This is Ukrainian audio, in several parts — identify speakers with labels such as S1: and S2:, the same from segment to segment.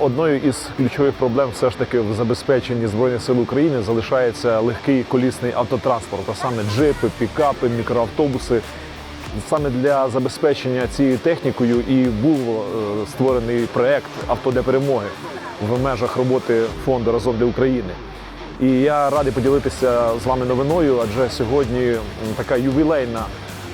S1: одною із ключових проблем все ж таки в забезпеченні Збройних сил України залишається легкий колісний автотранспорт, а саме джипи, пікапи, мікроавтобуси. Саме для забезпечення цією технікою і був е, створений проект Авто для перемоги в межах роботи фонду разом для України. І я радий поділитися з вами новиною, адже сьогодні така ювілейна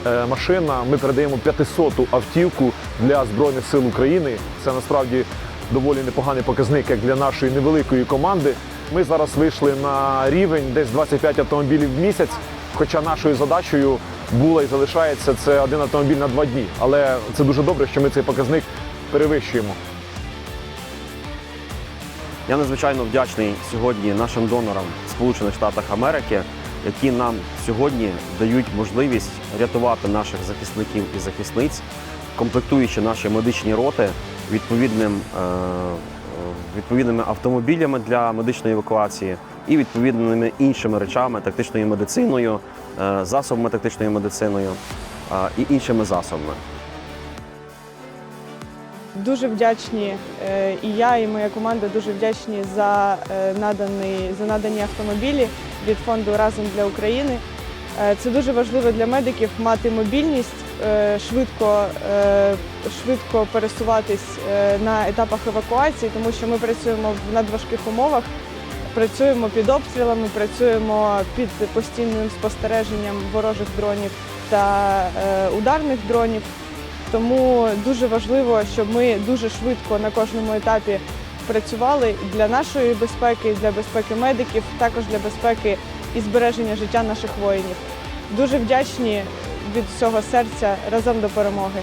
S1: е, машина. Ми передаємо 500-ту автівку для Збройних сил України. Це насправді доволі непоганий показник як для нашої невеликої команди. Ми зараз вийшли на рівень десь 25 автомобілів в місяць. Хоча нашою задачею була і залишається це один автомобіль на два дні. Але це дуже добре, що ми цей показник перевищуємо.
S2: Я надзвичайно вдячний сьогодні нашим донорам Сполучених Штатах Америки, які нам сьогодні дають можливість рятувати наших захисників і захисниць, комплектуючи наші медичні роти відповідним, е, відповідними автомобілями для медичної евакуації і відповідними іншими речами, тактичною медициною, е, засобами тактичної медициною е, і іншими засобами.
S3: Дуже вдячні і я, і моя команда дуже вдячні за наданий за надані автомобілі від фонду Разом для України. Е, Це дуже важливо для медиків мати мобільність, е, швидко, е, швидко пересуватись на етапах евакуації, тому що ми працюємо в надважких умовах, працюємо під обстрілами, працюємо під постійним спостереженням ворожих дронів та ударних дронів. Тому дуже важливо, щоб ми дуже швидко на кожному етапі працювали для нашої безпеки, для безпеки медиків, також для безпеки і збереження життя наших воїнів. Дуже вдячні від всього серця разом до перемоги.